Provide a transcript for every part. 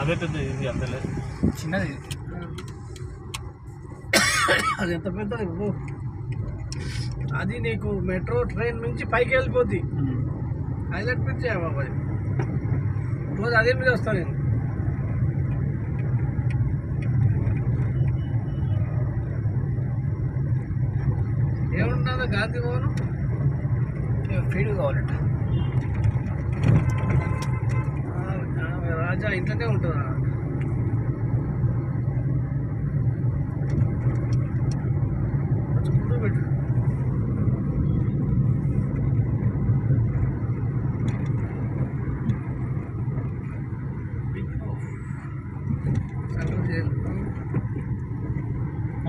అదే పెద్ద ఇది అంతలే. చిన్నది. అది ఎంత పెద్దది బాబు? అది నీకు మెట్రో ట్రైన్ నుంచి పైకి వెళ్ళిపోద్ది. హైలైట్ పిచ్చే బాబు రోజు అదే మీద వస్తాను నేను. గాంధీ భవనం? ఫీడ్ కావాలంట. రాజా ఇంట్లోనే ఉంటుందా కొంచెం ముందు పెట్టు. Central jail.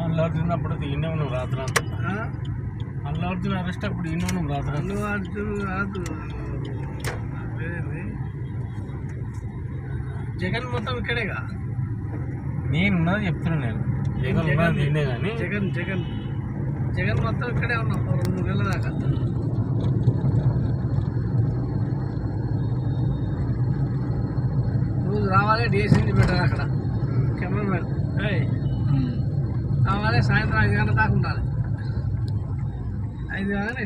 అల్లు అర్జున్ అప్పుడు ఈయనే ఉన్నాం రాత్రి అంతా ఆ? అల్లు అర్జున్ అరెస్ట్ అప్పుడు ఈయనే ఉన్నాం రాత్రి. అంతా అల్లు అర్జున్ కాదు పేరేంది? జగన్ మొత్తం ఇక్కడేగా? నేను ఉన్నది చెప్తున్నా నేను. జగన్ ఉన్నది నేనే కానీ జగన్ జగన్. జగన్ మొత్తం ఇక్కడే ఉన్నాం. రెండు నెలల దాకా. రోజు రావాలి డిఎస్సీ పెట్టారు అక్కడ. కెమెరామెన్. రావాలి సాయంత్రం ఐదు గంటల దాకా ఉండాలి. ఐదు గంటల